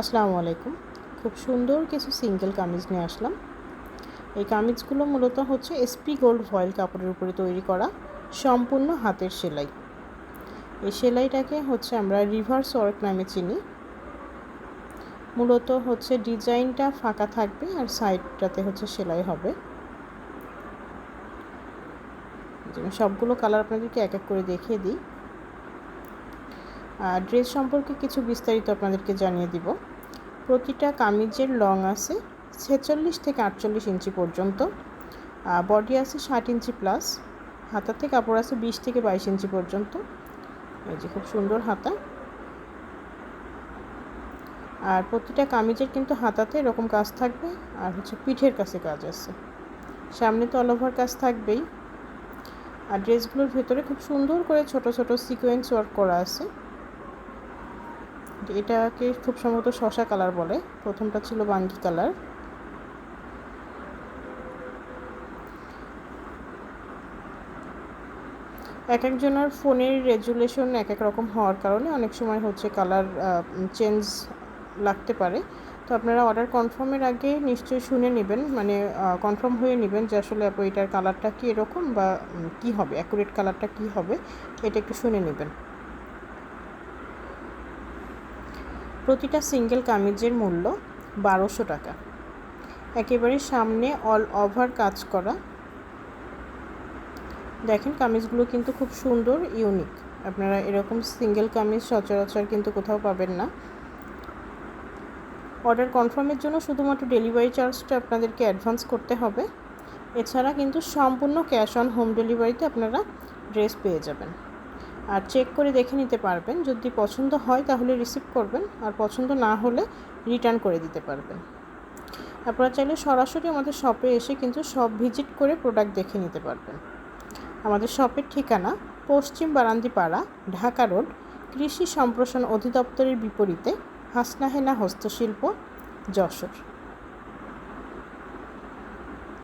আসসালামু আলাইকুম। খুব সুন্দর কিছু সিঙ্গেল কামিজ নিয়ে আসলাম। এই কামিজগুলো মূলত হচ্ছে এসপি গোল্ড ভয়েল কাপড়ের উপরে তৈরি করা সম্পূর্ণ হাতের সেলাই। এই সেলাইটাকে হচ্ছে আমরা রিভার্স ওয়ার্ক নামে চিনি। মূলত হচ্ছে ডিজাইনটা ফাঁকা থাকবে আর সাইডটাতে হচ্ছে সেলাই হবে। সবগুলো কালার আপনাদেরকে এক এক করে দেখিয়ে দিই। ড্রেস সম্পর্কে কিছু বিস্তারিত আপনাদেরকে জানিয়ে দিব। প্রতিটা কামিজের লং আছে ছেচল্লিশ থেকে আটচল্লিশ ইঞ্চি পর্যন্ত বডি আছে ষাট ইঞ্চি প্লাস হাতাতে কাপড় আছে বিশ থেকে বাইশ ইঞ্চি পর্যন্ত। এই যে খুব সুন্দর হাতা। আর প্রতিটা কামিজের কিন্তু হাতাতে এরকম কাজ থাকবে আর হচ্ছে পিঠের কাছে কাজ আছে। সামনে তো অল ওভার কাজ থাকবেই। আর ড্রেসগুলোর ভেতরে খুব সুন্দর করে ছোট ছোট সিকোয়েন্স ওয়ার্ক করা আছে। এটাকে খুব সম্ভবত শশা কালার বলে। প্রথমটা ছিল বাঙ্গি কালার। এক একজনের ফোনের রেজুলেশন এক এক রকম হওয়ার কারণে অনেক সময় হচ্ছে কালার চেঞ্জ লাগতে পারে। তো আপনারা অর্ডার কনফার্মের আগে নিশ্চয়ই শুনে নেবেন মানে কনফার্ম হয়ে নেবেন যে আসলে এটার কালারটা কী এরকম বা কী হবে, অ্যাকুরেট কালারটা কী হবে, এটা একটু শুনে নেবেন। প্রতিটা সিঙ্গেল কামিজের মূল্য বারোশো টাকা। একেবারে সামনে অল ওভার কাজ করা। দেখেন কামিজগুলো কিন্তু খুব সুন্দর ইউনিক আপনারা এরকম সিঙ্গেল কামিজ সচরাচর কিন্তু কোথাও পাবেন না। অর্ডার কনফার্মের জন্য শুধুমাত্র ডেলিভারি চার্জটা আপনাদেরকে অ্যাডভান্স করতে হবে। এছাড়া কিন্তু সম্পূর্ণ ক্যাশ অন হোম ডেলিভারিতে আপনারা ড্রেস পেয়ে যাবেন। আর চেক করে দেখে নিতে পারবেন। যদি পছন্দ হয় তাহলে রিসিভ করবেন, আর পছন্দ না হলে রিটার্ন করে দিতে পারবেন। আপনারা চাইলে সরাসরি আমাদের শপে এসে কিন্তু সব ভিজিট করে প্রোডাক্ট দেখে নিতে পারবেন। আমাদের শপের ঠিকানা পশ্চিম বারান্দিপাড়া, ঢাকা রোড, কৃষি সম্প্রসারণ অধিদপ্তরের বিপরীতে হাসনাহেনা হস্তশিল্প, যশোর।